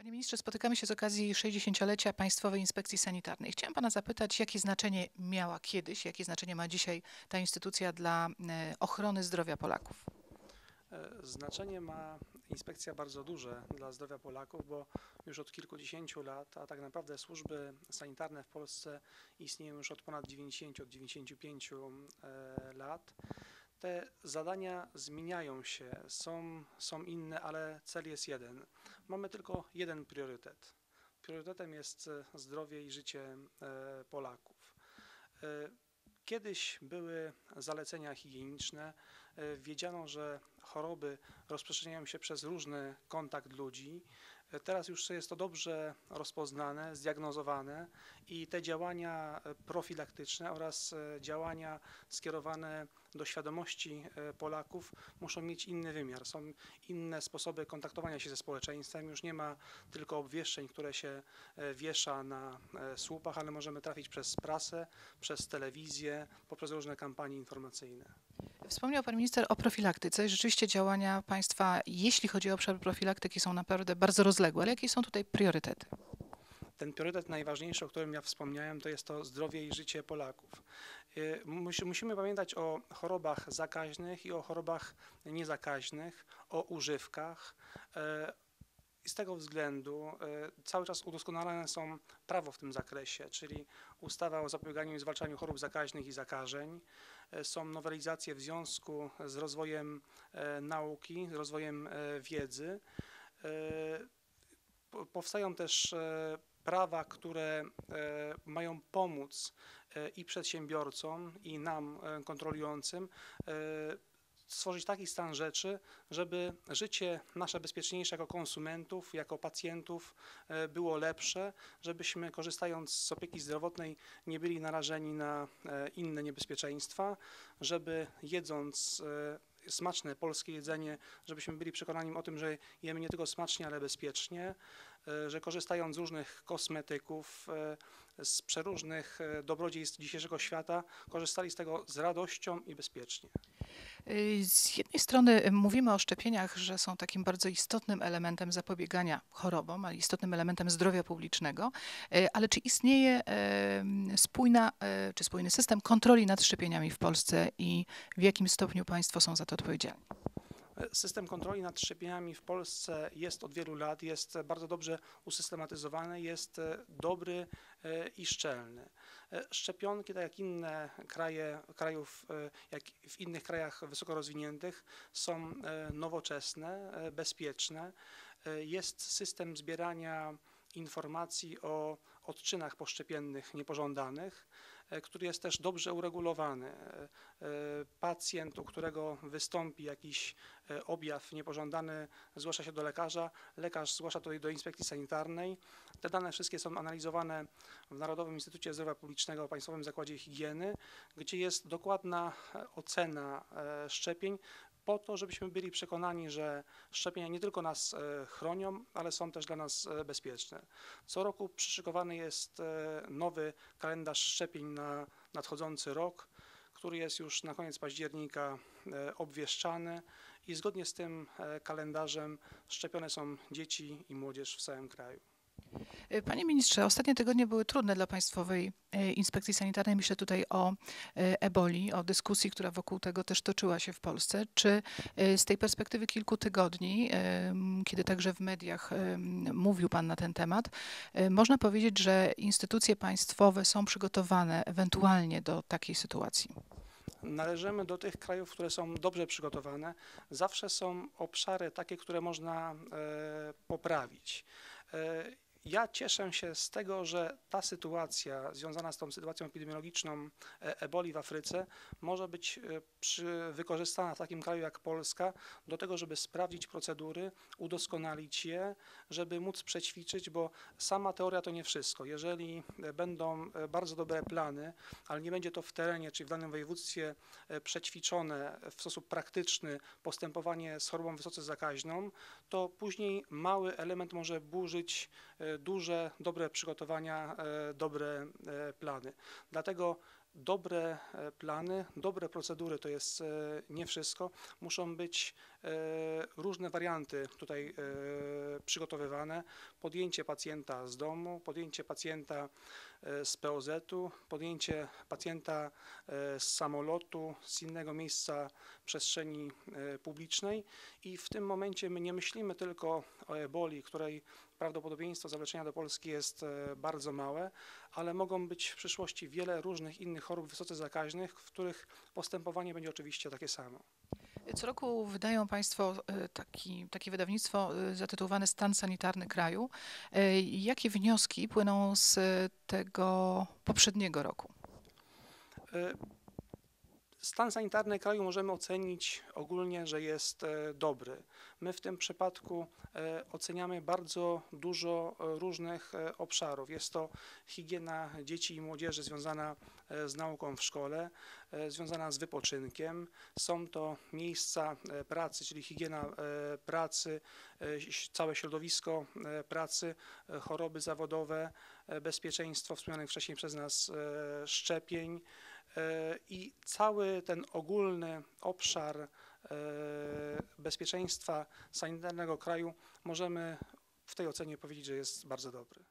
Panie ministrze, spotykamy się z okazji 60-lecia Państwowej Inspekcji Sanitarnej. Chciałam pana zapytać, jakie znaczenie miała kiedyś, jakie znaczenie ma dzisiaj ta instytucja dla e, ochrony zdrowia Polaków? E, Znaczenie ma inspekcja bardzo duże dla zdrowia Polaków, bo już od kilkudziesięciu lat, a tak naprawdę służby sanitarne w Polsce istnieją już od ponad 90, od 95 e, lat. Te zadania zmieniają się, są, są inne, ale cel jest jeden. Mamy tylko jeden priorytet. Priorytetem jest e, zdrowie i życie e, Polaków. E, Kiedyś były zalecenia higieniczne, wiedziano, że choroby rozprzestrzeniają się przez różny kontakt ludzi. Teraz już jest to dobrze rozpoznane, zdiagnozowane i te działania e, profilaktyczne oraz e, działania skierowane do świadomości e, Polaków muszą mieć inny wymiar. Są inne sposoby kontaktowania się ze społeczeństwem. Już nie ma tylko obwieszczeń, które się wiesza na słupach, ale możemy trafić przez prasę, przez telewizję, poprzez różne kampanie informacyjne. Wspomniał pan minister o profilaktyce. Rzeczywiście działania państwa, jeśli chodzi o obszar profilaktyki, są naprawdę bardzo rozległe, ale jakie są tutaj priorytety? Ten priorytet najważniejszy, o którym ja wspomniałem, to jest to zdrowie i życie Polaków. Y, musi- Musimy pamiętać o chorobach zakaźnych i o chorobach niezakaźnych, o używkach. I z tego względu e, cały czas udoskonalane są prawo w tym zakresie, czyli ustawa o zapobieganiu i zwalczaniu chorób zakaźnych i zakażeń. E, Są nowelizacje w związku z rozwojem e, nauki, z rozwojem wiedzy. Po- Powstają też prawa, które mają pomóc i przedsiębiorcom, i nam kontrolującym stworzyć taki stan rzeczy, żeby życie nasze bezpieczniejsze jako konsumentów, jako pacjentów e, było lepsze, żebyśmy korzystając z opieki zdrowotnej nie byli narażeni na e, inne niebezpieczeństwa, żeby jedząc e, smaczne polskie jedzenie, żebyśmy byli przekonani o tym, że jemy nie tylko smacznie, ale bezpiecznie, że korzystając z różnych kosmetyków, e, z przeróżnych e, dobrodziejstw dzisiejszego świata, korzystali z tego z radością i bezpiecznie. Y, Z jednej strony y, mówimy o szczepieniach, że są takim bardzo istotnym elementem zapobiegania chorobom, istotnym elementem zdrowia publicznego, y, ale czy istnieje spójna, e, czy spójny system kontroli nad szczepieniami w Polsce i w jakim stopniu państwo są za to odpowiedzialni? System kontroli nad szczepieniami w Polsce jest od wielu lat, jest bardzo dobrze usystematyzowany, jest e, dobry e, i szczelny. E, Szczepionki, tak jak inne kraje, krajów, jak w innych krajach wysoko rozwiniętych, są nowoczesne, bezpieczne. Jest system zbierania informacji o odczynach poszczepiennych niepożądanych, e, który jest też dobrze uregulowany. E, e, Pacjent, u którego wystąpi jakiś objaw niepożądany, zgłasza się do lekarza, lekarz zgłasza to do inspekcji sanitarnej. Te dane wszystkie są analizowane w Narodowym Instytucie Zdrowia Publicznego, Państwowym Zakładzie Higieny, gdzie jest dokładna ocena szczepień, po to, żebyśmy byli przekonani, że szczepienia nie tylko nas e, chronią, ale są też dla nas e, bezpieczne. Co roku przyszykowany jest e, nowy kalendarz szczepień na nadchodzący rok, który jest już na koniec października obwieszczany i zgodnie z tym kalendarzem szczepione są dzieci i młodzież w całym kraju. Y, Panie ministrze, ostatnie tygodnie były trudne dla Państwowej e, Inspekcji Sanitarnej. Myślę tutaj o e, eboli, o dyskusji, która wokół tego też toczyła się w Polsce. Czy e, z tej perspektywy kilku tygodni, kiedy także w mediach mówił Pan na ten temat, e, można powiedzieć, że instytucje państwowe są przygotowane ewentualnie do takiej sytuacji? Należymy do tych krajów, które są dobrze przygotowane. Zawsze są obszary takie, które można e, poprawić. Ja cieszę się z tego, że ta sytuacja związana z tą sytuacją epidemiologiczną e, eboli w Afryce może być e, przy, wykorzystana w takim kraju jak Polska do tego, żeby sprawdzić procedury, udoskonalić je, żeby móc przećwiczyć, bo sama teoria to nie wszystko. Jeżeli e, będą bardzo dobre plany, ale nie będzie to w terenie czy w danym województwie przećwiczone w sposób praktyczny postępowanie z chorobą wysoce zakaźną, to później mały element może burzyć duże, dobre przygotowania, e, dobre e, plany. Dlatego dobre e, plany, dobre procedury to jest e, nie wszystko. Muszą być e, różne warianty tutaj przygotowywane. Podjęcie pacjenta z domu, podjęcie pacjenta z POZ-u, podjęcie pacjenta z samolotu, z innego miejsca przestrzeni publicznej i w tym momencie my nie myślimy tylko o eboli, której prawdopodobieństwo zawleczenia do Polski jest bardzo małe, ale mogą być w przyszłości wiele różnych innych chorób wysoce zakaźnych, w których postępowanie będzie oczywiście takie samo. Co roku wydają Państwo e, taki, takie wydawnictwo e, zatytułowane Stan sanitarny kraju. E, Jakie wnioski płyną z tego poprzedniego roku? Stan sanitarny kraju możemy ocenić ogólnie, że jest e, dobry. My w tym przypadku e, oceniamy bardzo dużo e, różnych obszarów. Jest to higiena dzieci i młodzieży związana z nauką w szkole, związana z wypoczynkiem. Są to miejsca pracy, czyli higiena pracy, całe środowisko pracy, choroby zawodowe, bezpieczeństwo wspomnianych wcześniej przez nas szczepień. E, I cały ten ogólny obszar e, bezpieczeństwa sanitarnego kraju możemy w tej ocenie powiedzieć, że jest bardzo dobry.